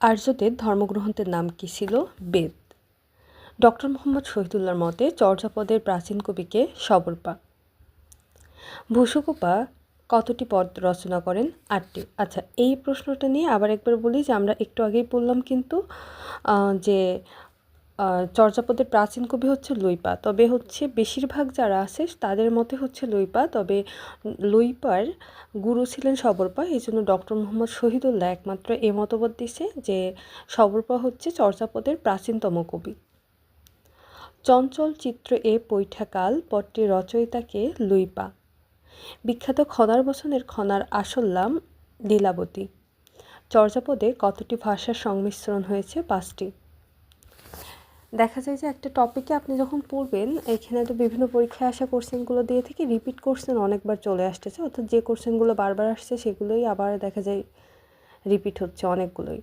আর্যদের ধর্মগ্রন্থের নাম কী ছিল? বেদ। ডক্টর মোহাম্মদ শহীদুল্লাহর মতে চর্যাপদের প্রাচীন কবিকে সবরপা ভূষকোপা কতটি পদ রচনা করেন? আটটি। আচ্ছা এই প্রশ্নটা নিয়ে আবার একবার বলি যে আমরা একটু আগেই বললাম কিন্তু যে চর্যাপদের প্রাচীন কবি হচ্ছে লুইপা। তবে হচ্ছে বেশিরভাগ যারা আছে, তাদের মতে হচ্ছে লুইপা। তবে লুইপার গুরু ছিলেন সবরপা এই জন্য ডক্টর মোহাম্মদ শহীদুল্লাহ একমাত্র এ মতবাদ দিছে যে সবরপা হচ্ছে চর্যাপদের প্রাচীনতম কবি। চঞ্চল চিত্র এ পৈঠাকাল পট্টির রচয়িতাকে লুইপা। বিখ্যাত খনার বসনের খনার আসল নাম লীলাবতী। চর্যাপদে কতটি ভাষার সংমিশ্রণ হয়েছে পাঁচটি। দেখা যায় যে একটা টপিকে আপনি যখন পড়বেন, এখানে তো বিভিন্ন পরীক্ষায় আসা কোশ্চেনগুলো দিয়ে থেকে রিপিট কোশ্চেন অনেকবার চলে আসতেছে। অর্থাৎ যে কোশ্চেনগুলো বারবার আসছে, সেগুলোই আবার দেখা যায় রিপিট হচ্ছে অনেকগুলোই।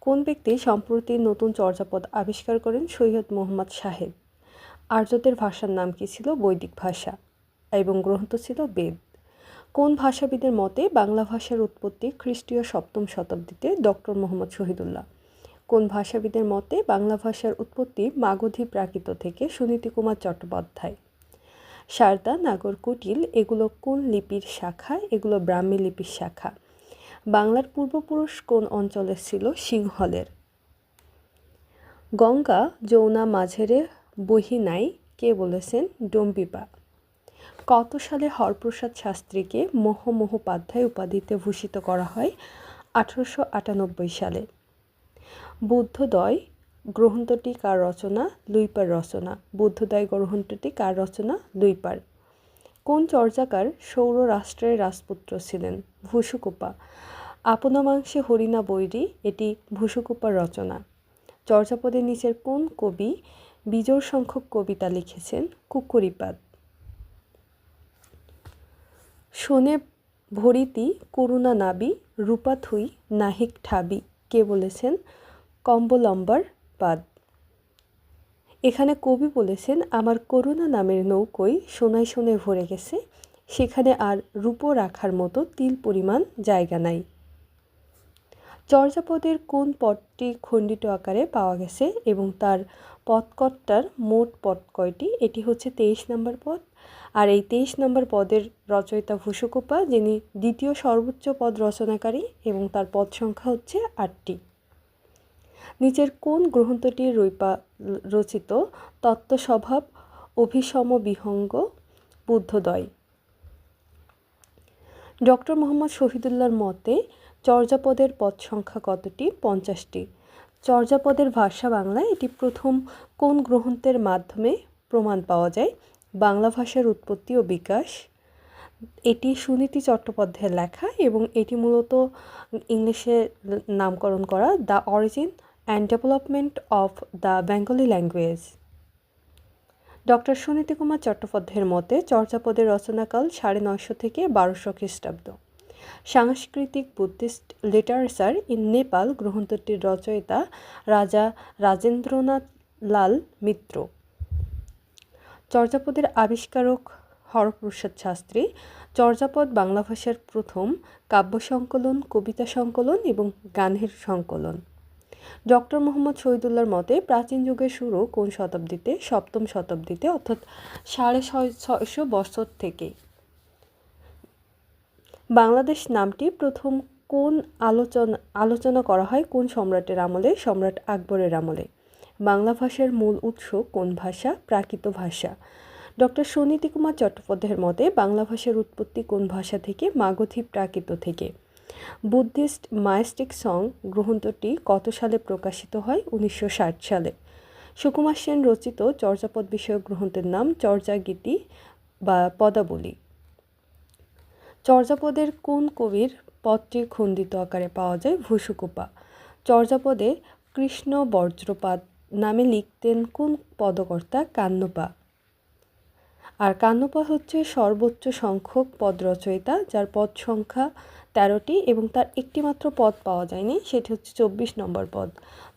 কোন ব্যক্তি সম্প্রতি নতুন চর্যাপদ আবিষ্কার করেন? সৈয়দ মোহাম্মদ সাহেব আর্যদের ভাষার নাম কী ছিল? বৈদিক ভাষা। এবং গ্রন্থ ছিল বেদ। কোন ভাষাবিদের মতে বাংলা ভাষার উৎপত্তি খ্রিস্টীয় সপ্তম শতাব্দীতে ডক্টর মোহাম্মদ শহীদুল্লাহ? কোন ভাষাবিদের মতে বাংলা ভাষার উৎপত্তি মাগধী প্রাকৃত থেকে সুনীতি কুমার চট্টোপাধ্যায়? সারদা, নাগর, কুটিল, এগুলো কোন লিপির শাখা? এগুলো ব্রাহ্মী লিপির শাখা। বাংলার পূর্বপুরুষ কোন অঞ্চলে ছিল? সিংহলের। গঙ্গা যৌনা মাঝেরে বহি নাই, কে বলেছেন? ডম্বিপা কত সালে হরপ্রসাদ শাস্ত্রীকে মোহ মোহোপাধ্যায় উপাধিতে ভূষিত করা হয়? আঠারোশো আটানব্বই সালে। বুদ্ধদয় গ্রন্থটি কার রচনা? লুইপার রচনা। বুদ্ধদয় গ্রন্থটি কার রচনা? লুইপার কোন চর্যাকার সৌর রাষ্ট্রের রাজপুত্র ছিলেন? ভূসুকুপা আপনা মাংসে হরিণা বৈরী, এটি ভূসুকুপার রচনা। চর্যাপদের নিচের কোন কবি বিজোড় সংখ্যক কবিতা লিখেছেন? কুকুরিপাদ। শোনে ভরিতি করুণা নাবি রূপা থুই নাহিক ঠাবি, কে বলেছেন? কম্বলম্বর পাদ এখানে কবি বলেছেন, আমার করুণা নামের নৌকোয় সোনায় সোনায় ভরে গেছে, সেখানে আর রূপো রাখার মতো তিল পরিমাণ জায়গা নাই। চর্যাপদের কোন পদটি খণ্ডিত আকারে পাওয়া গেছে এবং তার পদকট্টার মোট পদ কয়টি? এটি হচ্ছে তেইশ নম্বর পদ। আর এই তেইশ নম্বর পদের রচয়িতা ভূষকোপা, যিনি দ্বিতীয় সর্বোচ্চ পদ রচনাকারী এবং তার পদ সংখ্যা হচ্ছে আটটি। নিচের কোন গ্রন্থটি রৈপা, রচিত? তত্ত্বস্বভাব, অভিসম বিহঙ্গ বুদ্ধদয় ডক্টর মোহাম্মদ শহীদুল্লাহর মতে, চর্যাপদের পদ সংখ্যা কতটি? পঞ্চাশটি। চর্যাপদের ভাষা বাংলায় এটি প্রথম কোন গ্রন্থের মাধ্যমে প্রমাণ পাওয়া যায়? বাংলা ভাষার উৎপত্তি ও বিকাশ। এটি সুনীতি চট্টোপাধ্যায়ের লেখা এবং এটি মূলত ইংলিশে নামকরণ করা the origin and development of the Bengali language doctor Suniti Kumar চট্টোপাধ্যায়ের মতে চর্যাপদের রচনাকাল সাড়ে নয়শো থেকে বারোশো খ্রিস্টাব্দ। সাংস্কৃতিক বুদ্ধিস্ট লিটারেচার ইন নেপাল গ্রন্থটির রচয়িতা রাজা রাজেন্দ্রনাথ লাল মিত্র। চর্যাপদের আবিষ্কারক হরপ্রসাদ শাস্ত্রী চর্যাপদ বাংলা ভাষার প্রথম কাব্য সংকলন, কবিতা সংকলন এবং গানের সংকলন। ডক্টর মোহাম্মদ শহীদুল্লাহর মতে প্রাচীন যুগের শুরু কোন শতাব্দীতে? সপ্তম শতাব্দীতে, অর্থাৎ সাড়ে ছয় ছয়শো বছর থেকে। বাংলাদেশ নামটি প্রথম কোন আলোচনা আলোচনা করা হয়? কোন সম্রাটের আমলে? সম্রাট আকবরের আমলে। বাংলা ভাষার মূল উৎস কোন ভাষা? প্রাকৃত ভাষা। ডক্টর সুনীতি কুমার চট্টোপাধ্যায়ের মতে বাংলা ভাষার উৎপত্তি কোন ভাষা থেকে? মাগধী প্রাকৃত থেকে। বুদ্ধিস্ট মায়াস্টিক সং গ্রন্থটি কত সালে প্রকাশিত হয়? উনিশশো ষাট সালে। সুকুমার সেন রচিত চর্যাপদ বিষয়ক গ্রন্থের নাম চর্যাগীতি বা পদাবলী। চর্যাপদের কোন কবির পদটি খণ্ডিত আকারে পাওয়া যায়? ভূসুকুপা। চর্যাপদে কৃষ্ণ বজ্রপাত নামে লিখতেন কোন পদকর্তা? কান্নপা আর কান্নপা হচ্ছে সর্বোচ্চ সংখ্যক পদ রচয়িতা, যার পদ সংখ্যা তেরোটি এবং তার একটি মাত্র পদ পাওয়া যায়নি, সেটি হচ্ছে চব্বিশ নম্বর পদ।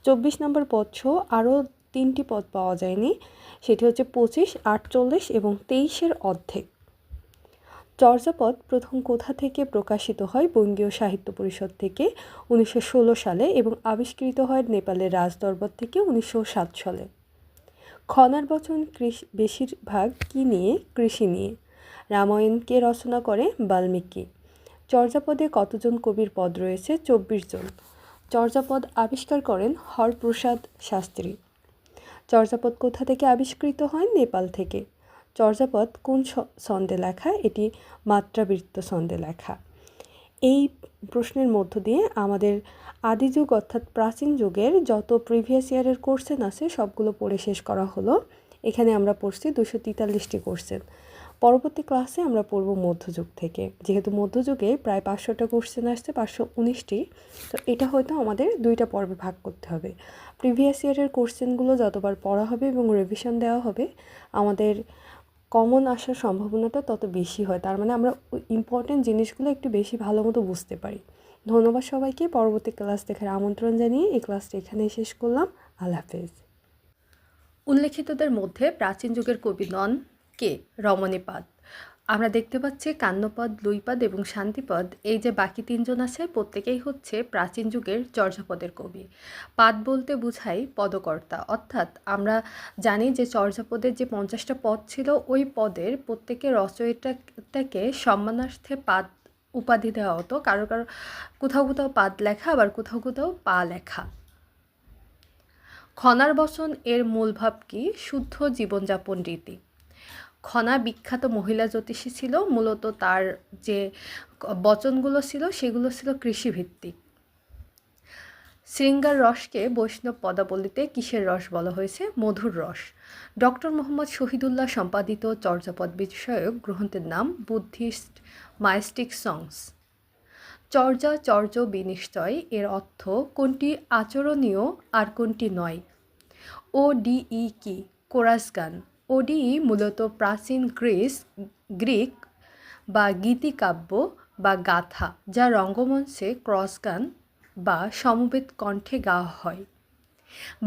চব্বিশ নম্বর পদ সহ আরও তিনটি পদ পাওয়া যায়নি, সেটি হচ্ছে পঁচিশ, আটচল্লিশ এবং তেইশের অর্ধেক। চর্যাপদ প্রথম কোথা থেকে প্রকাশিত হয়? বঙ্গীয় সাহিত্য পরিষদ থেকে উনিশশো ষোলো সালে এবং আবিষ্কৃত হয় নেপালের রাজদরবার থেকে উনিশশো সাত সালে। খনার বচন কৃষি, বেশিরভাগ কী নিয়ে? কৃষি নিয়ে। রামায়ণ কে রচনা করে? বাল্মীকি। চর্যাপদে কতজন কবির পদ রয়েছে? চব্বিশ জন। চর্যাপদ আবিষ্কার করেন হরপ্রসাদ শাস্ত্রী। চর্যাপদ কোথা থেকে আবিষ্কৃত হয়? নেপাল থেকে। চর্যাপদ কোন ছন্দে লেখা? এটি মাত্রাবৃত্ত ছন্দে লেখা। এই প্রশ্নের মধ্য দিয়ে আমাদের আদি যুগ অর্থাৎ প্রাচীন যুগের যত প্রিভিয়াস ইয়ারের কোশ্চেন আছে, সবগুলো পড়ে শেষ করা হলো। এখানে আমরা পড়ছি দুশো তেতাল্লিশটি কোশ্চেন পরবর্তী ক্লাসে আমরা পড়ব মধ্যযুগ থেকে। যেহেতু মধ্যযুগে প্রায় পাঁচশোটা কোশ্চেন আসছে, পাঁচশো উনিশটি, তো এটা হয়তো আমাদের দুইটা পর্বে ভাগ করতে হবে। প্রিভিয়াস ইয়ারের কোশ্চেনগুলো যতবার পড়া হবে এবং রিভিশন দেওয়া হবে, আমাদের কমন আসার সম্ভাবনাটা তত বেশি হয়। তার মানে আমরা ইম্পর্টেন্ট জিনিসগুলো একটু বেশি ভালো মতো বুঝতে পারি। ধন্যবাদ সবাইকে। পরবর্তী ক্লাস দেখার আমন্ত্রণ জানিয়ে এই ক্লাসটা এখানেই শেষ করলাম। আল্লাহ হাফেজ। উল্লেখিতদের মধ্যে প্রাচীন যুগের কবি নন কে? রমণীপাদ। আমরা দেখতে পাচ্ছি কান্নপদ, লুইপদ এবং শান্তিপদ। এই যে বাকি তিনজন আছে, প্রত্যেকেই হচ্ছে প্রাচীন যুগের চর্যাপদের কবি। পাদ বলতে বুঝাই পদকর্তা। অর্থাৎ আমরা জানি যে চর্যাপদের যে পঞ্চাশটা পদ ছিল, ওই পদের প্রত্যেকের রচয়িতাকে সম্মানার্থে পাদ উপাধি দেওয়া হতো। কারও কারও কোথাও কোথাও পাদ লেখা, আবার কোথাও কোথাও পা লেখা। খনার বসন এর মূল ভাব কি? শুদ্ধ জীবনযাপন রীতি। খনা বিখ্যাত মহিলা জ্যোতিষী ছিল, মূলত তার যে বচনগুলো ছিল সেগুলো ছিল কৃষিভিত্তিক। শৃঙ্গার রসকে বৈষ্ণব পদাবলিতে কিসের রস বলা হয়েছে? মধুর রস। ডক্টর মোহাম্মদ শহীদুল্লাহ সম্পাদিত চর্যাপদ বিষয়ক গ্রন্থের নাম বুদ্ধিস্ট মাইস্টিক সংস। চর্যা, চর্য, বিনিশ্চয় এর অর্থ কোনটি আচরণীয় আর কোনটি নয়। ও ডিই কি, কোরাস গান। ওডিই মূলত প্রাচীন গ্রিস, গ্রিক বা গীতিকাব্য বা গাথা, যা রঙ্গমঞ্চে ক্রস গান বা সমবেত কণ্ঠে গাওয়া হয়।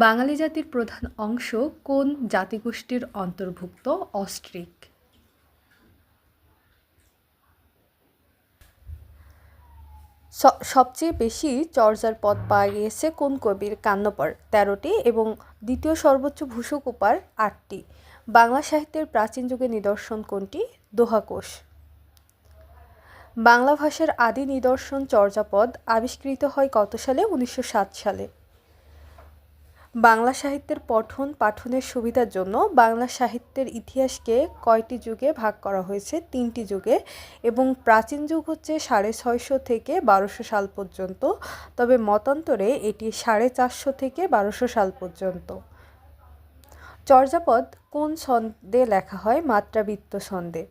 বাঙালি জাতির প্রধান অংশ কোন জাতিগোষ্ঠীর অন্তর্ভুক্ত? অস্ট্রিক। সবচেয়ে বেশি চর্যার পদ পাওয়া গিয়েছে কোন কবির কান্নপর তেরোটি এবং দ্বিতীয় সর্বোচ্চ ভূষক উপার আটটি। বাংলা সাহিত্যের প্রাচীন যুগে নিদর্শন কোনটি? দোহাকোষ। বাংলা ভাষার আদি নিদর্শন চর্যাপদ আবিষ্কৃত হয় কত সালে? উনিশশো সাত সালে। বাংলা সাহিত্যের পঠন পাঠনের সুবিধার জন্য বাংলা সাহিত্যের ইতিহাসকে কয়টি যুগে ভাগ করা হয়েছে? তিনটি যুগে এবং প্রাচীন যুগ হচ্ছে সাড়ে ছয়শো থেকে বারোশো সাল পর্যন্ত, তবে মতান্তরে এটি সাড়ে চারশো থেকে বারোশো সাল পর্যন্ত। চর্যাপদ কোন ছন্দে লেখা হয়? মাত্রাবৃত্ত ছন্দে।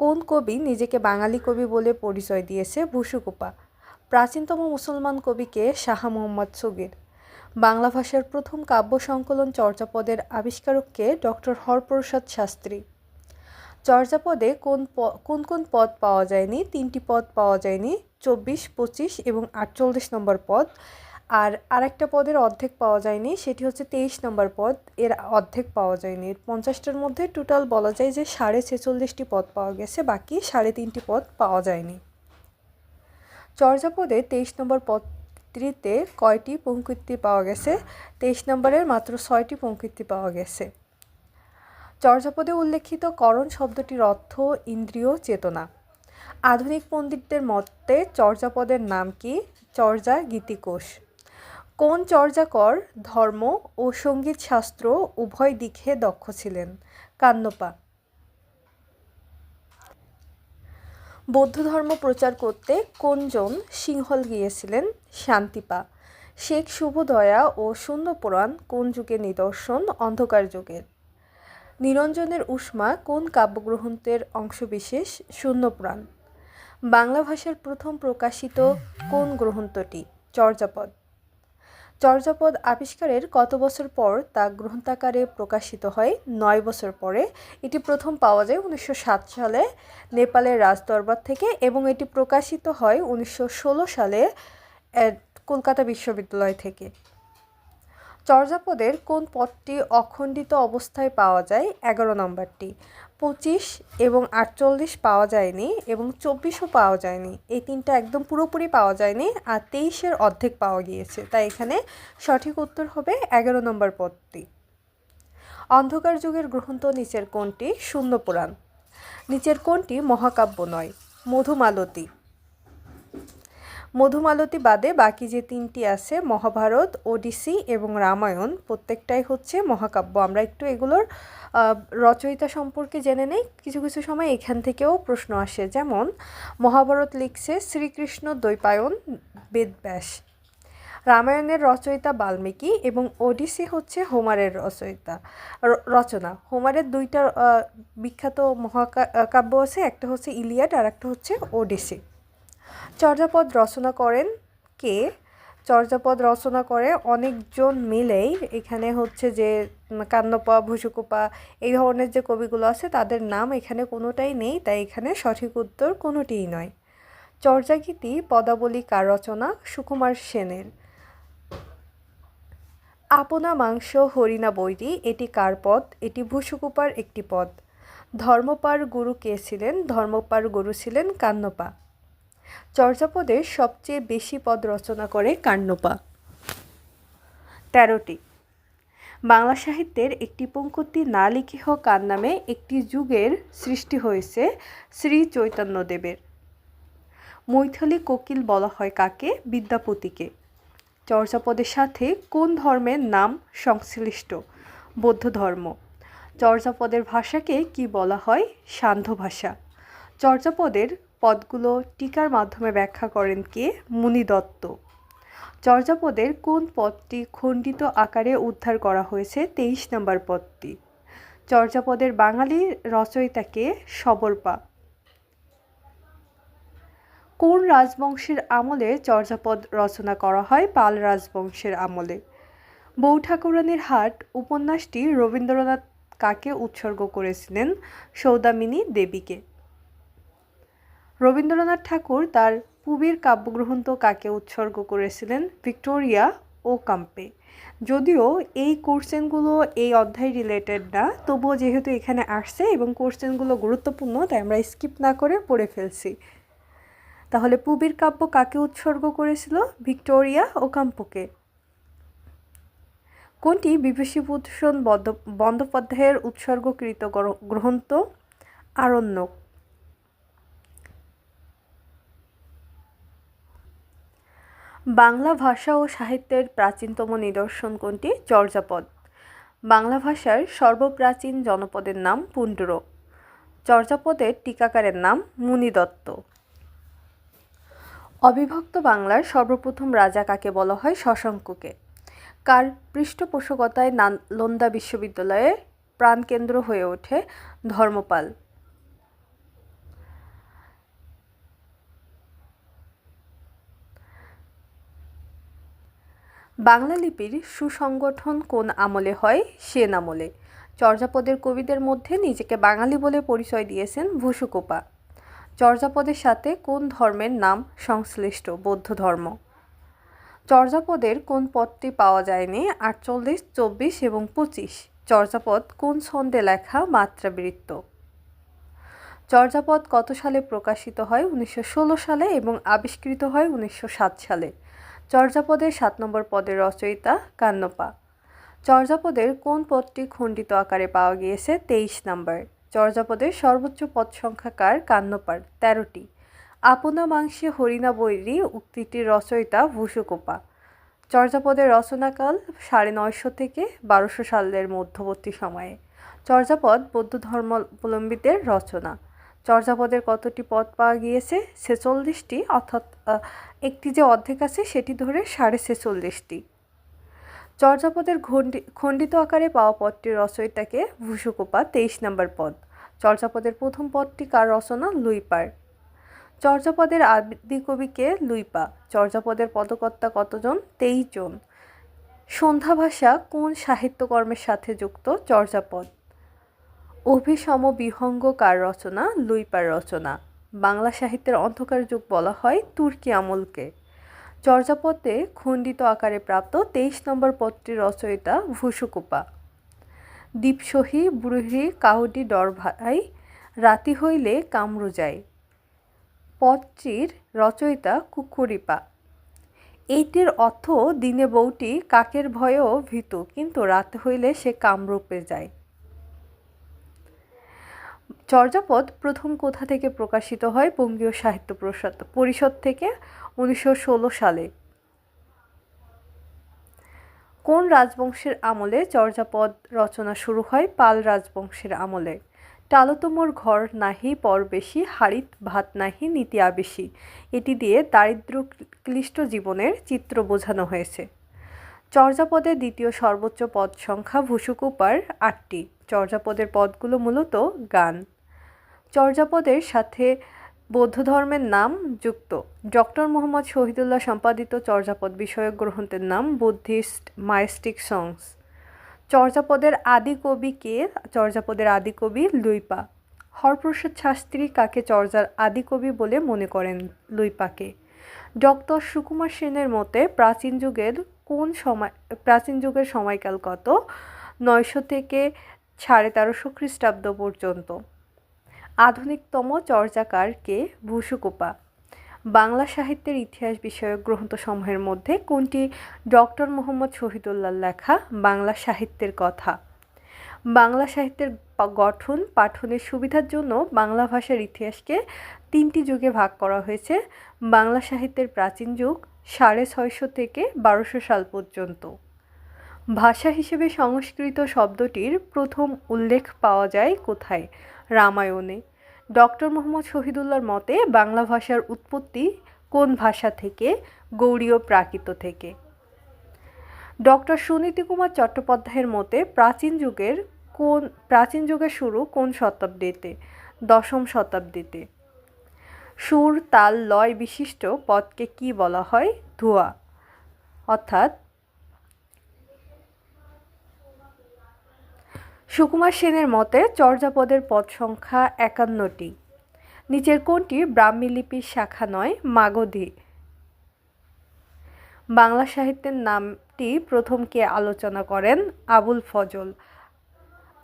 কোন কবি নিজেকে বাঙালি কবি বলে পরিচয় দিয়েছে? ভুসুকুপা প্রাচীনতম মুসলমান কবিকে শাহ মোহাম্মদ সুগির। বাংলা ভাষার প্রথম কাব্য সংকলন চর্যাপদের আবিষ্কারককে ডক্টর হরপ্রসাদ শাস্ত্রী। চর্যাপদে কোন কোন কোন পদ পাওয়া যায়নি? তিনটি পদ পাওয়া যায়নি। চব্বিশ, পঁচিশ এবং আটচল্লিশ নম্বর পদ। আর আরেকটা পদের অর্ধেক পাওয়া যায়নি, সেটি হচ্ছে তেইশ নম্বর পদ। এর অর্ধেক পাওয়া যায়নি। পঞ্চাশটার মধ্যে টোটাল বলা যায় যে সাড়ে ছেচল্লিশটি পদ পাওয়া গেছে, বাকি সাড়ে তিনটি পদ পাওয়া যায়নি। চর্যাপদে তেইশ নম্বর পদটিতে কয়টি পঙ্কৃতি পাওয়া গেছে? তেইশ নম্বরের মাত্র ছয়টি পঙ্কৃতি পাওয়া গেছে। চর্যাপদে উল্লেখিত করণ শব্দটির অর্থ ইন্দ্রিয় চেতনা। আধুনিক পণ্ডিতদের মতে চর্যাপদের নাম কি? চর্যা গীতিকোষ। কোন চর্যাকর ধর্ম ও সংগীত শাস্ত্র উভয় দিকে দক্ষ ছিলেন? কান্নপা। বৌদ্ধ ধর্ম প্রচার করতে কোনজন সিংহল গিয়েছিলেন? শান্তিপা। শেখ শুভদয়া ও শূন্যপুরাণ কোন যুগের নিদর্শন? অন্ধকার যুগের। নিরঞ্জনের উষ্মা কোন কাব্যগ্রন্থের অংশবিশেষ? শূন্যপুরাণ বাংলা ভাষার প্রথম প্রকাশিত কোন গ্রন্থটি? চর্যাপদ। চর্যাপদ আবিষ্কারের কত বছর পর তা গ্রন্থাকারে প্রকাশিত হয়? নয় বছর পরে। এটি প্রথম পাওয়া যায় উনিশশো সাত সালে নেপালের রাজদরবার থেকে এবং এটি প্রকাশিত হয় উনিশশো ষোলো সালে কলকাতা বিশ্ববিদ্যালয় থেকে। চর্যাপদের কোন পদটি অখণ্ডিত অবস্থায় পাওয়া যায়? এগারো নম্বরটি। পঁচিশ এবং আটচল্লিশ পাওয়া যায়নি এবং চব্বিশও পাওয়া যায়নি। এই তিনটা একদম পুরোপুরি পাওয়া যায়নি আর তেইশের অর্ধেক পাওয়া গিয়েছে। তাই এখানে সঠিক উত্তর হবে এগারো নম্বর পদটি। অন্ধকার যুগের গ্রন্থ নিচের কোনটি শূন্য পুরাণ। নিচের কোনটি মহাকাব্য নয়, মধুমালতী। মধুমালতী বাদে বাকি যে তিনটি আছে, মহাভারত, ওডিসি এবং রামায়ণ, প্রত্যেকটাই হচ্ছে মহাকাব্য। আমরা একটু এগুলোর রচয়িতা সম্পর্কে জেনে নেই। কিছু কিছু সময় এখান থেকেও প্রশ্ন আসে। যেমন, মহাভারত লিখছে শ্রীকৃষ্ণ দ্বৈপায়ন, বেদব্যাস। রামায়ণের রচয়িতা বাল্মীকি এবং ওডিসি হচ্ছে হোমারের রচয়িতা। রচনা। হোমারের দুইটা বিখ্যাত মহাকাব্য আছে, একটা হচ্ছে ইলিয়াড আর একটা হচ্ছে ওডিসি। চর্যাপদ রচনা করেন কে? চর্যাপদ রচনা করে অনেকজন মিলেই এখানে হচ্ছে যে কান্নপা ভুসুকোপা এই ধরনের যে কবিগুলো আছে তাদের নাম এখানে কোনোটাই নেই, তাই এখানে সঠিক উত্তর কোনোটিই নয়। চর্যাগীতি, পদাবলী কার রচনা? সুকুমার সেনের। আপনা মাংস হরিণা বৈরি, এটি কার পদ? এটি ভুসুকুপার একটি পদ। ধর্মপার গুরু কে ছিলেন? ধর্মপার গুরু ছিলেন কান্নপা চর্যাপদের সবচেয়ে বেশি পদ রচনা করে কান্নপা তেরোটি। বাংলা সাহিত্যের একটি পঙ্কতি না লিখিহ কার নামে একটি যুগের সৃষ্টি হয়েছে শ্রী চৈতন্যদেবের। মৈথলি কোকিল বলা হয় কাকে? বিদ্যাপতিকে। চর্যাপদের সাথে কোন ধর্মের নাম সংশ্লিষ্ট? বৌদ্ধ ধর্ম। চর্যাপদের ভাষাকে কি বলা হয়? সান্ধ্য ভাষা। চর্যাপদের পদগুলো টিকার মাধ্যমে ব্যাখ্যা করেন কে? মুনি দত্ত। চর্যাপদের কোন পদটি খণ্ডিত আকারে উদ্ধার করা হয়েছে? তেইশ নম্বর পদটি। চর্যাপদের বাঙালি রচয়িতাকে সবরপা কোন রাজবংশের আমলে চর্যাপদ রচনা করা হয়? পাল রাজবংশের আমলে। বউ ঠাকুরানীর হাট উপন্যাসটি রবীন্দ্রনাথ কাকে উৎসর্গ করেছিলেন? সৌদামিনী দেবীকে। রবীন্দ্রনাথ ঠাকুর তার পুবীর কাব্যগ্রন্থ কাকে উৎসর্গ করেছিলেন? ভিক্টোরিয়া ও কাম্পে। যদিও এই কোশ্চেনগুলো এই অধ্যায় রিলেটেড না, তবুও যেহেতু এখানে আসছে এবং কোশ্চেনগুলো গুরুত্বপূর্ণ, তাই আমরা স্কিপ না করে পড়ে ফেলছি। তাহলে পুবীর কাব্য কাকে উৎসর্গ করেছিল? ভিক্টোরিয়া ও কাম্পকে। কোনটি বিভূতিভূষণ বন্দ- বন্দ্যোপাধ্যায়ের উৎসর্গকৃত গ্রন্থ? আরণ্যক। বাংলা ভাষা ও সাহিত্যের প্রাচীনতম নিদর্শন কোনটি? চর্যাপদ। বাংলা ভাষার সর্বপ্রাচীন জনপদের নাম পুণ্ডর। চর্যাপদের টিকাকারের নাম মুনি দত্ত অবিভক্ত বাংলার সর্বপ্রথম রাজা কাকে বলা হয়? শশাঙ্ককে। কার পৃষ্ঠপোষকতায় নালন্দা বিশ্ববিদ্যালয়ে প্রাণকেন্দ্র হয়ে ওঠে ধর্মপাল। বাংলা লিপির সুসংগঠন কোন আমলে হয়? সেন আমলে চর্যাপদের কবিদের মধ্যে নিজেকে বাঙালি বলে পরিচয় দিয়েছেন ভূসুকোপা। চর্যাপদের সাথে কোন ধর্মের নাম সংশ্লিষ্ট বৌদ্ধ ধর্ম? চর্যাপদের কোন পদটি পাওয়া যায়নি? আটচল্লিশ, চব্বিশ এবং পঁচিশ। চর্যাপদ কোন ছন্দে লেখা মাত্রাবৃত্ত? চর্যাপদ কত সালে প্রকাশিত হয়? উনিশশো ষোলো সালে এবং আবিষ্কৃত হয় উনিশশো সাত সালে। চর্যাপদের সাত নম্বর পদের রচয়িতা কান্নপা। চর্যাপদের কোন পদটি খণ্ডিত আকারে পাওয়া গিয়েছে? তেইশ নম্বর। চর্যাপদের সর্বোচ্চ পদ সংখ্যা কার? কান্নপার। তেরোটি। আপনা মাংসে হরিণা বৈরী উক্তিটির রচয়িতা ভূসুকোপা চর্যাপদের রচনাকাল সাড়ে নয়শো থেকে বারোশো সালের মধ্যবর্তী সময়ে। চর্যাপদ বৌদ্ধ ধর্মাবলম্বীদের রচনা। চর্যাপদের কতটি পদ পাওয়া গিয়েছে? ছেচল্লিশটি, অর্থাৎ একটি যে অর্ধেক আছে, সেটি ধরে সাড়ে ছেচল্লিশটি। চর্যাপদের খণ্ডি- খণ্ডিত আকারে পাওয়া পদটির রচয়িতাকে ভূসুকোপা তেইশ নম্বর পদ। চর্যাপদের প্রথম পদটি কার রচনা? লুইপার। চর্যাপদের আদি কবিকে লুইপা। চর্যাপদের পদকর্তা কতজন? তেইশ জন। সন্ধ্যা ভাষা কোন সাহিত্যকর্মের সাথে যুক্ত? চর্যাপদ। অভিসম বিহঙ্গ কার রচনা? লুইপার রচনা। বাংলা সাহিত্যের অন্ধকার যুগ বলা হয় তুর্কি আমলকে। চর্যাপদে খণ্ডিত আকারে প্রাপ্ত তেইশ নম্বর পদটির রচয়িতা ভুসুকুপা দীপসহী ব্রুহি কাহুটি ডরভাই, রাতি হইলে কামরু যায় পদটির রচয়িতা কুকুরিপা। এইটির অর্থ দিনে বউটি কাকের ভয়েও ভীতু, কিন্তু রাতে হইলে সে কামরূপে যায়। চর্যাপদ প্রথম কোথা থেকে প্রকাশিত হয়? বঙ্গীয় সাহিত্য প্রসাদ পরিষদ থেকে উনিশশো ষোলো সালে। কোন রাজবংশের আমলে চর্যাপদ রচনা শুরু হয়? পাল রাজবংশের আমলে। টালতমোর ঘর নাহি, পর বেশি হাড়িত ভাত নাহি, নীতি আবেশি। এটি দিয়ে দারিদ্র ক্লিষ্ট জীবনের চিত্র বোঝানো হয়েছে। চর্যাপদের দ্বিতীয় সর্বোচ্চ পদ সংখ্যা ভুসুকুপার আটটি। চর্যাপদের পদগুলো মূলত গান। চর্যাপদের সাথে বৌদ্ধ ধর্মের নাম যুক্ত। ডক্টর মোহাম্মদ শহীদুল্লাহ সম্পাদিত চর্যাপদ বিষয়ক গ্রন্থের নাম বুদ্ধিস্ট মাইস্টিক সংস চর্যাপদের আদি কবি কে? চর্যাপদের আদি কবি লুইপা। হরপ্রসাদ শাস্ত্রী কাকে চর্যার আদি কবি বলে মনে করেন লুইপাকে? ডক্টর সুকুমার সেনের মতে প্রাচীন যুগের কোন সময়, প্রাচীন যুগের সময়কাল কত? নয়শো থেকে সাড়ে তেরোশো খ্রিস্টাব্দ পর্যন্ত। আধুনিকতম চর্যাকার কে ভূসুকোপা বাংলা সাহিত্যের ইতিহাস বিষয়ক গ্রন্থসমূহের মধ্যে কোনটি ডক্টর মোহাম্মদ শহীদুল্লাহ লেখা বাংলা সাহিত্যের কথা? বাংলা সাহিত্যের গঠন, পাঠনের সুবিধার জন্য বাংলা ভাষার ইতিহাসকে তিনটি যুগে ভাগ করা হয়েছে। বাংলা সাহিত্যের প্রাচীন যুগ সাড়ে ছয়শো থেকে বারোশো সাল পর্যন্ত। ভাষা হিসেবে সংস্কৃত শব্দটির প্রথম উল্লেখ পাওয়া যায় কোথায়? রামায়ণে। ডক্টর মোহাম্মদ শহীদুল্লাহর মতে, বাংলা ভাষার উৎপত্তি কোন ভাষা থেকে? গৌড়ীয় প্রাকৃত থেকে। ডক্টর সুনীতি কুমার চট্টোপাধ্যায়ের মতে, প্রাচীন যুগের কোন, প্রাচীন যুগের শুরু কোন শতাব্দীতে? দশম শতাব্দীতে। সুর, তাল, লয় বিশিষ্ট পদকে কি বলা হয়? ধোয়া। অর্থাৎ সুকুমার সেনের মতে চর্যাপদের পদ সংখ্যা একান্নটি। নিচের কোনটি ব্রাহ্মী লিপির শাখা নয়, মাগধী। বাংলা সাহিত্যের নামটি প্রথম কে আলোচনা করেন আবুল ফজল।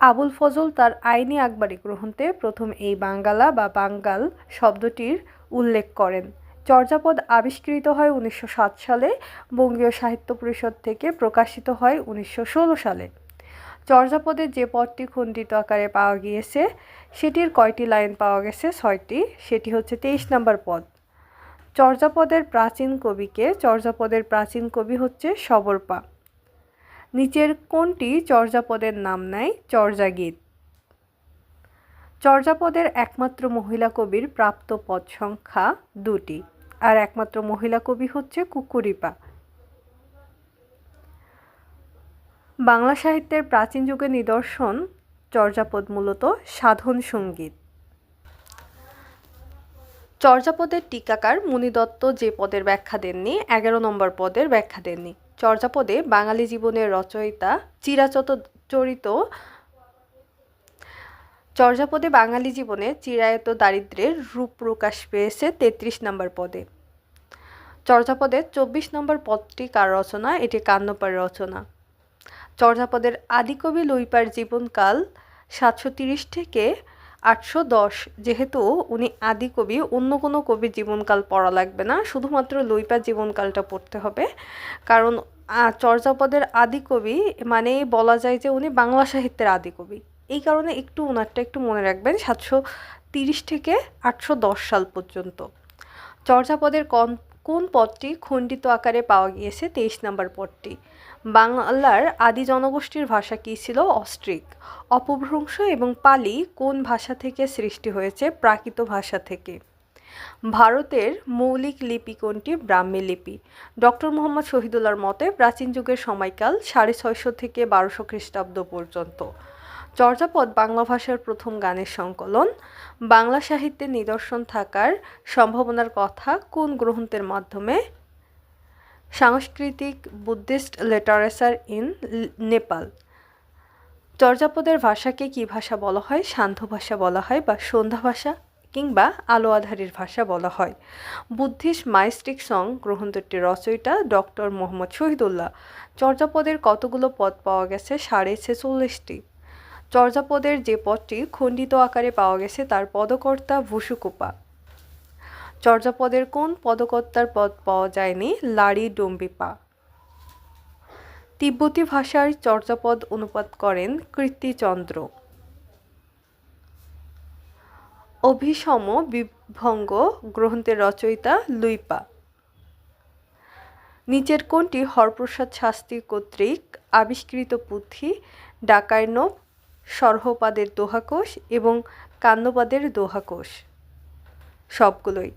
আবুল ফজল তার আইনি আকবরী গ্রন্থে প্রথম এই বাঙ্গালা বা বাঙ্গাল শব্দটির উল্লেখ করেন। চর্যাপদ আবিষ্কৃত হয় উনিশশো সাত সালে, বঙ্গীয় সাহিত্য পরিষদ থেকে প্রকাশিত হয় উনিশশো ষোলো সালে। চর্যাপদের যে পদটি খণ্ডিত আকারে পাওয়া গিয়েছে, সেটির কয়টি লাইন পাওয়া গেছে? ছয়টি। সেটি হচ্ছে তেইশ নম্বর পদ। চর্যাপদের প্রাচীন কবিকে চর্যাপদের প্রাচীন কবি হচ্ছে সবরপা। নিচের কোনটি চর্যাপদের নাম নেয়? চর্যাগীত চর্যাপদের একমাত্র মহিলা কবির প্রাপ্ত পদ সংখ্যা দুটি। আর একমাত্র মহিলা কবি হচ্ছে কুকুরিপা। বাংলা সাহিত্যের প্রাচীন যুগের নিদর্শন চর্যাপদ মূলত সাধন সংগীত। চর্যাপদের টিকাকার মুনিদত্ত যে পদের ব্যাখ্যা দেননি, এগারো নম্বর পদের ব্যাখ্যা দেননি। চর্যাপদে বাঙালি জীবনের রচয়িতা চিরাচত চরিত, চর্যাপদে বাঙালি জীবনে চিরায়ত দারিদ্রের রূপ প্রকাশ পেয়েছে তেত্রিশ নম্বর পদে। চর্যাপদের চব্বিশ নম্বর পদটি কার রচনা, এটি কান্নপার রচনা। চর্যাপদের আদিকবি লুইপার জীবনকাল সাতশো তিরিশ থেকে আটশো দশ। যেহেতু উনি আদি কবি, অন্য কোনো কবির জীবনকাল পড়া লাগবে না, শুধুমাত্র লুইপার জীবনকালটা পড়তে হবে। কারণ চর্যাপদের আদি কবি মানে বলা যায় যে উনি বাংলা সাহিত্যের আদি কবি। এই কারণে একটু ওনারটা একটু মনে রাখবেন, সাতশো তিরিশ থেকে আটশো দশ সাল পর্যন্ত। চর্যাপদের কন, কোন পদটি খণ্ডিত আকারে পাওয়া গিয়েছে? তেইশ নম্বর পদটি। বাংলার আদি জনগোষ্ঠীর ভাষা কী ছিল? অস্ট্রিক। অপভ্রংশ এবং পালি কোন ভাষা থেকে সৃষ্টি হয়েছে? প্রাকৃত ভাষা থেকে। ভারতের মৌলিক লিপি কোনটি? ব্রাহ্মী লিপি। ডক্টর মোহাম্মদ শহীদুল্লাহর মতে প্রাচীন যুগের সময়কাল সাড়ে ছয়শো থেকে বারোশো খ্রিস্টাব্দ পর্যন্ত। চর্যাপদ বাংলা ভাষার প্রথম গানের সংকলন। বাংলা সাহিত্যের নিদর্শন থাকার সম্ভাবনার কথা কোন গ্রন্থের মাধ্যমে সাংস্কৃতিক বুদ্ধিস্ট লিটারেচার ইন নেপাল। চর্যাপদের ভাষাকে কি ভাষা বলা হয়? সান্ধ্য ভাষা বলা হয় বা সন্ধ্যা ভাষা কিংবা আলো আধারের ভাষা বলা হয়। বুদ্ধিস্ট মাইস্টিক সং গ্রন্থটির রচয়িতা ডক্টর মোহাম্মদ শহীদুল্লাহ। চর্যাপদের কতগুলো পদ পাওয়া গেছে? সাড়ে ছেচল্লিশটি। চর্যাপদের যে পদটি খণ্ডিত আকারে পাওয়া গেছে তার পদকর্তা ভুসুকুপা চর্যাপদের কোন পদকর্তার পদ পাওয়া যায়নি? লাড়ি ডম্বিপা। তিব্বতী ভাষার চর্যাপদ অনুবাদ করেন কীর্তিচন্দ্র। অভিসম বিভঙ্গ গ্রন্থের রচয়িতা লুইপা। নিচের কোনটি হরপ্রসাদ শাস্ত্রী কর্তৃক আবিষ্কৃত পুঁথি ডাকার্ণব সর্হপাদের দোহাকোষ এবং কান্নপাদের দোহাকোষ। সবগুলোই।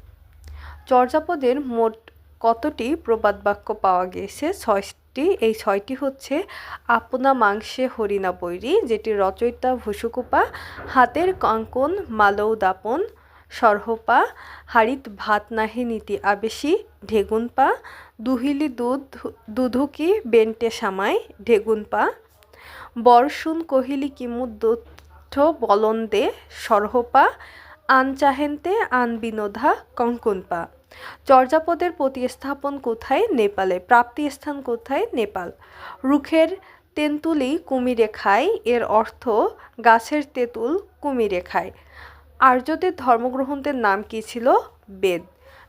চর্যাপদের মোট কতটি প্রবাদ বাক্য পাওয়া গেছে? ছয়টি। এই ছয়টি হচ্ছে আপনা মাংসে হরিণা বৈরি যেটি রচয়িতা ভুসুকুপা, হাতের কঙ্কন মালৌ দাপন সরহপা হারিত ভাত নাহি নীতি আবেশি ঢেগুনপা দুহিলি দুধ দুধুকি বেন্টে সামাই ঢেগুনপা বর্ষুন কহিলি কিমুদ্দুত্থ বলন্দে সরহপা আন চাহেন্তে, আন বিনোধা, কঙ্কনপা। চর্যাপদের প্রতিস্থাপন কোথায়? নেপালে। প্রাপ্তি স্থান কোথায়? নেপাল। রুখের তেন্তুলি কুমিরে খায় এর অর্থ গাছের তেঁতুল কুমিরে খায় আর্যদের ধর্মগ্রহণদের নাম কি ছিল? বেদ।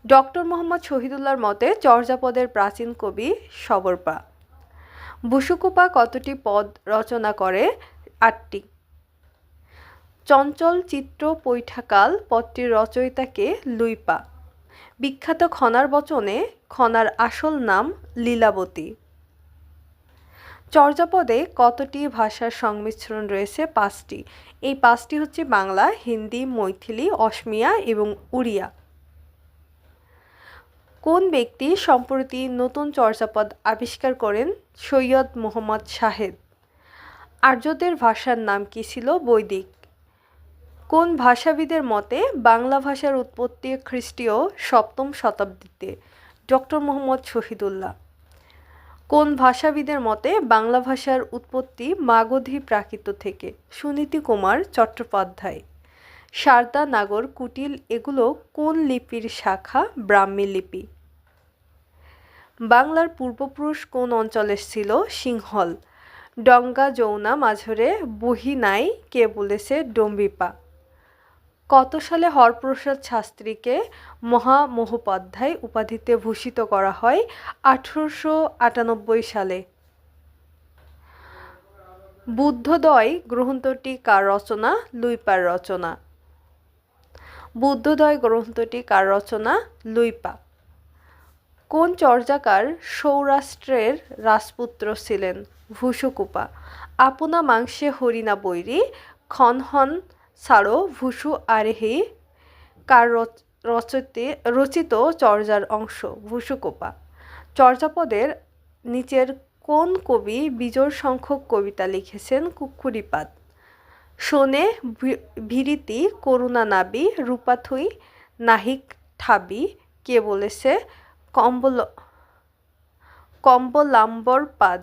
ডক্টর মোহাম্মদ শহীদুল্লাহর মতে, চর্যাপদের প্রাচীন কবি সবরপা। বুসুকুপা কতটি পদ রচনা করে? আটটি। চঞ্চল চিত্র পৈঠাকাল পদটির রচয়িতাকে লুইপা। বিখ্যাত খনার বচনে খনার আসল নাম লীলাবতী। চর্যাপদে কতটি ভাষার সংমিশ্রণ রয়েছে পাঁচটি। এই পাঁচটি হচ্ছে বাংলা, হিন্দি, মৈথিলি, অসমিয়া এবং উড়িয়া। কোন ব্যক্তি সম্প্রতি নতুন চর্যাপদ আবিষ্কার করেন? সৈয়দ মোহাম্মদ শাহেদ। আর্যদের ভাষার নাম কি ছিল? বৈদিক। কোন ভাষাবিদের মতে বাংলা ভাষার উৎপত্তি খ্রিস্টীয় সপ্তম শতাব্দীতে? ডক্টর মোহাম্মদ শহীদুল্লাহ। কোন ভাষাবিদের মতে বাংলা ভাষার উৎপত্তি মাগধী প্রাকৃত থেকে? সুনীতি কুমার চট্টোপাধ্যায়। সারদা নাগর কুটিল, এগুলো কোন লিপির শাখা? ব্রাহ্মী লিপি। বাংলার পূর্বপুরুষ কোন অঞ্চলে ছিল? সিংহল। ডঙ্গা যৌনা মাঝরে বহি নাই কে বলেছে? ডম্বিপা। কত সালে হরপ্রসাদ শাস্ত্রীকে মহামহোপাধ্যায় উপাধিতে ভূষিত করা হয়? আঠারোশো আটানব্বই সালে। বুদ্ধদয় গ্রন্থটি কার রচনা? লুইপার রচনা। বুদ্ধদয় গ্রন্থটি কার রচনা? লুইপা। কোন চর্যাকার সৌরাষ্ট্রের রাজপুত্র ছিলেন? ভূসুকুপা আপনা মাংসে হরিণা বৈরি খনহন ছাড়ো ভূসু আরেহি কার রচতে, রচিত চর্যার অংশ ভূসুকোপা চর্যাপদের নিচের কোন কবি বিজোড় সংখ্যক কবিতা লিখেছেন? কুকুরিপাত শোনে ভিরিতি, করুণা নাবি, রূপাথুই, নাহিক ঠাবি, কে বলেছে? কম্বল কম্বলাম্বর পাদ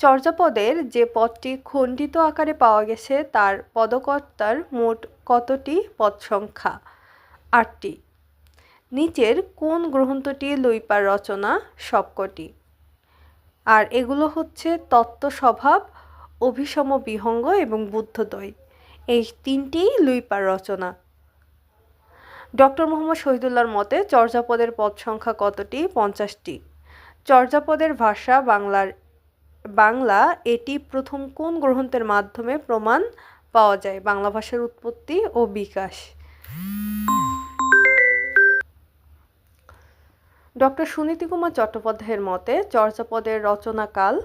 চর্যাপদের যে পদটি খণ্ডিত আকারে পাওয়া গেছে, তার পদকর্তার মোট কতটি পদ সংখ্যা? আটটি। নিচের কোন গ্রন্থটি লইপার রচনা সবকটি? আর এগুলো হচ্ছে তত্ত্ব স্বভাব, অভিসম বিহঙ্গ এবং বুদ্ধদয় এই তিনটিই লুইপার রচনা। ডক্টর মোহাম্মদ শহীদুল্লাহর মতে চর্যাপদের পদ সংখ্যা কতটি? পঞ্চাশটি। চর্যাপদের ভাষা বাংলার বাংলা এটি প্রথম কোন গ্রন্থের মাধ্যমে প্রমাণ পাওয়া যায়? বাংলা ভাষার উৎপত্তি ও বিকাশ। ডক্টর সুনীতি কুমার চট্টোপাধ্যায়ের মতে, চর্যাপদের রচনাকাল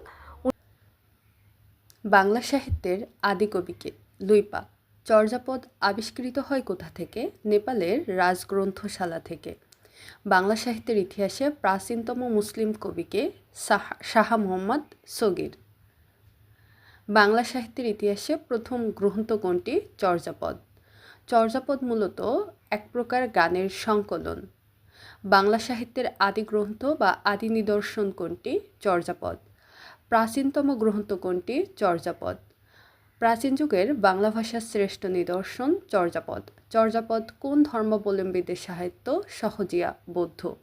বাংলা সাহিত্যের আদিকবিকে লুইপা চর্যাপদ আবিষ্কৃত হয় কোথা থেকে? নেপালের রাজগ্রন্থশালা থেকে। বাংলা সাহিত্যের ইতিহাসে প্রাচীনতম মুসলিম কবিকে শাহা মোহাম্মদ সগির। বাংলা সাহিত্যের ইতিহাসে প্রথম গ্রন্থ কোনটি? চর্যাপদ। চর্যাপদ মূলত এক প্রকার গানের সংকলন। বাংলা সাহিত্যের আদি গ্রন্থ বা আদি নিদর্শন কোনটি? চর্যাপদ। প্রাচীনতম গ্রন্থ কোনটি? চর্যাপদ। প্রাচীন যুগের বাংলা ভাষার শ্রেষ্ঠ নিদর্শন চর্যাপদ। চর্যাপদ কোন ধর্মাবলম্বীদের সাহিত্য? সহজিয়া, বৌদ্ধ।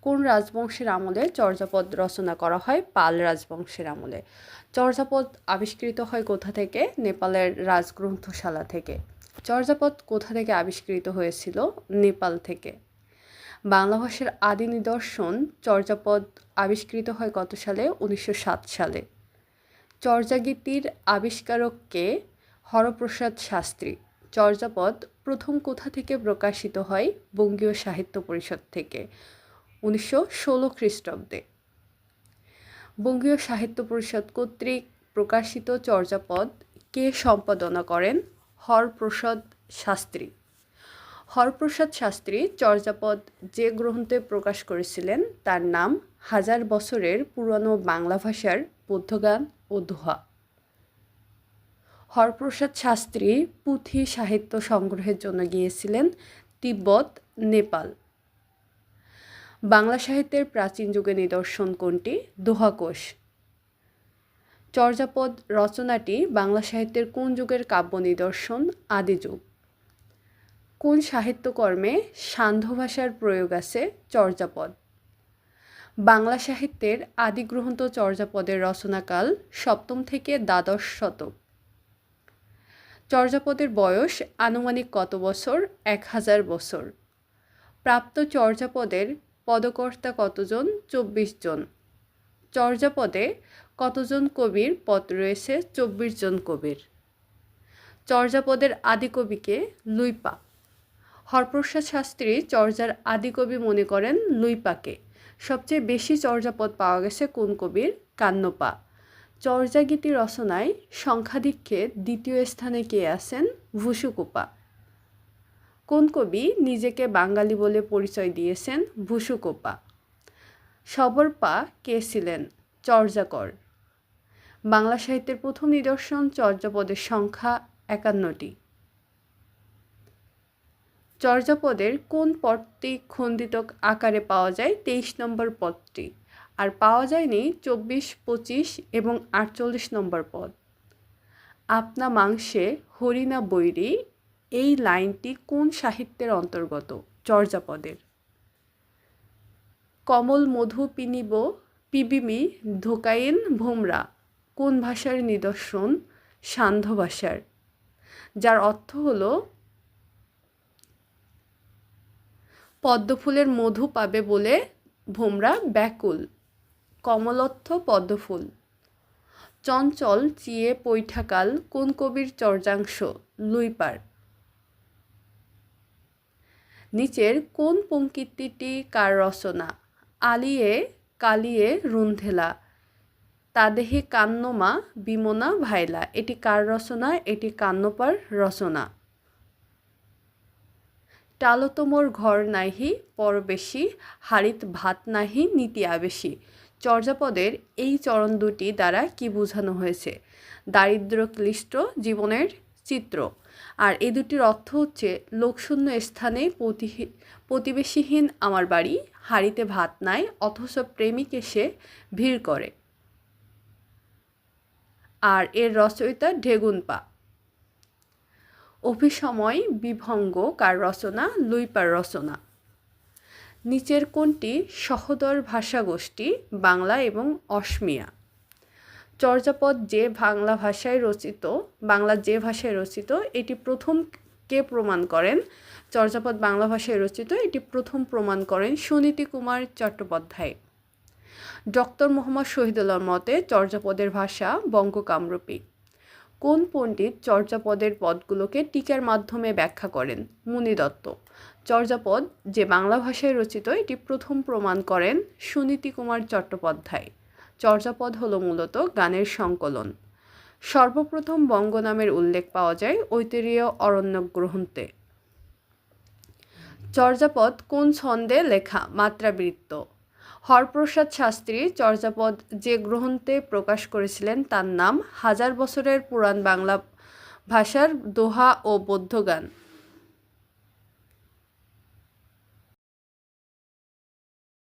কোন রাজবংশের আমলে চর্যাপদ রচনা করা হয়? পাল রাজবংশের আমলে। চর্যাপদ আবিষ্কৃত হয় কোথা থেকে? নেপালের রাজগ্রন্থশালা থেকে। চর্যাপদ কোথা থেকে আবিষ্কৃত হয়েছিল? নেপাল থেকে। বাংলা ভাষার আদি নিদর্শন চর্যাপদ আবিষ্কৃত হয় কত সালে? উনিশশো সাত সালে। চর্যাগীতির আবিষ্কারককে হরপ্রসাদ শাস্ত্রী। চর্যাপদ প্রথম কোথা থেকে প্রকাশিত হয়? বঙ্গীয় সাহিত্য পরিষদ থেকে। উনিশশো ষোলো খ্রিস্টাব্দে। বঙ্গীয় সাহিত্য পরিষদ কর্তৃক প্রকাশিত চর্যাপদ কে সম্পাদনা করেন? হরপ্রসাদ শাস্ত্রী। হরপ্রসাদ শাস্ত্রী চর্যাপদ যে গ্রন্থে প্রকাশ করেছিলেন তার নাম হাজার বছরের পুরনো বাংলা ভাষার বৌদ্ধগান ও দোহা হরপ্রসাদ শাস্ত্রী পুঁথি সাহিত্য সংগ্রহের জন্য গিয়েছিলেন তিব্বত, নেপাল। বাংলা সাহিত্যের প্রাচীন যুগে নিদর্শন কোনটি? দোহাকোষ। চর্যাপদ রচনাটি বাংলা সাহিত্যের কোন যুগের কাব্য নিদর্শন? আদি যুগ। কোন সাহিত্যকর্মে সান্ধ্য ভাষার প্রয়োগ আছে? চর্যাপদ। বাংলা সাহিত্যের আদি চর্যাপদের রচনাকাল সপ্তম থেকে দ্বাদশ শতক। চর্যাপদের বয়স আনুমানিক কত বছর? এক হাজার বছর। প্রাপ্ত চর্যাপদের পদকর্তা কতজন? চব্বিশ জন। চর্যাপদে কতজন কবির পদ রয়েছে? চব্বিশ জন কবির। চর্যাপদের আদিকবিকে লুইপা। হরপ্রসাদ শাস্ত্রী চর্যার আদিকবি মনে করেন লুইপাকে। সবচেয়ে বেশি চর্যাপদ পাওয়া গেছে কোন কবির? কান্নপা। চর্যাগীতি রচনায় সংখ্যাধিক্যে দ্বিতীয় স্থানে কে আছেন? ভুসুকোপা কোন কবি নিজেকে বাঙালি বলে পরিচয় দিয়েছেন? ভুসুকোপা সবরপা কে ছিলেন? চর্যাকর। বাংলা সাহিত্যের প্রথম নিদর্শন চর্যাপদের সংখ্যা একান্নটি। চর্যাপদের কোন পদটি খণ্ডিত আকারে পাওয়া যায়? তেইশ নম্বর পদটি। আর পাওয়া যায়নি চব্বিশ, পঁচিশ এবং আটচল্লিশ নম্বর পদ। আপনা মাংসে হরিণা বৈরী, এই লাইনটি কোন সাহিত্যের অন্তর্গত? চর্যাপদের। কমল মধু পিনিব, পিবিমি, ধোকাইন ভোমরা, কোন ভাষার নিদর্শন? সান্ধ্য ভাষার। যার অর্থ হলো পদ্মফুলের মধু পাবে বলে ভোমরা ব্যাকুল। কমলত্থ পদ্মফুল। চঞ্চল চিয়ে পৈঠাকাল কোন কবির চর্যাংশ? লুইপার নিচের কোন পঙ্কিতিটি কার রচনা? আলিয়ে, কালিয়ে, রুন্ধেলা। তাদেহে কান্নমা, বিমনা, ভাইলা। এটি কার রচনা? এটি কান্নপার রচনা। টালতমোর ঘর নাহি, পরবেশি, হারিত ভাত নাহি, নীতি আবেশি। চর্যাপদের এই চরণ দুটি দ্বারা কি বোঝানো হয়েছে? দারিদ্র ক্লিষ্ট জীবনের চিত্র। আর এই দুটির অর্থ হচ্ছে, লোকশূন্য স্থানে প্রতি- প্রতিবেশীহীন আমার বাড়ি হাড়িতে ভাত নাই, অথচ প্রেমিক এসে ভিড় করে। আর এর রচয়িতা ঢেগুনপা। অভিসময়, বিভঙ্গ কার রচনা লুইপার রচনা। নিচের কোনটি সহোদর ভাষাগোষ্ঠী, বাংলা এবং অসমিয়া। চর্যাপদ যে বাংলা ভাষায় রচিত, বাংলা যে ভাষায় রচিত, এটি প্রথম কে প্রমাণ করেন? চর্যাপদ বাংলা ভাষায় রচিত, এটি প্রথম প্রমাণ করেন সুনীতি কুমার চট্টোপাধ্যায়। ডক্টর মোহাম্মদ শহীদুল্লাহর মতে চর্যাপদের ভাষা বঙ্গকামরূপী। কোন পণ্ডিত চর্যাপদের পদগুলোকে টিকার মাধ্যমে ব্যাখ্যা করেন? মুনি দত্ত। চর্যাপদ, যে বাংলা ভাষায় রচিত, এটি প্রথম প্রমাণ করেন সুনীতি কুমার চট্টোপাধ্যায়। চর্যাপদ হলো মূলত গানের সংকলন। সর্বপ্রথম বঙ্গ নামের উল্লেখ পাওয়া যায় ঐতেরীয় অরণ্য গ্রন্থে চর্যাপদ কোন ছন্দে লেখা মাত্রাবৃত্ত? হরপ্রসাদ শাস্ত্রী চর্যাপদ যে গ্রন্থে প্রকাশ করেছিলেন তার নাম হাজার বছরের পুরাণ বাংলা ভাষার দোহা ও বৌদ্ধগান।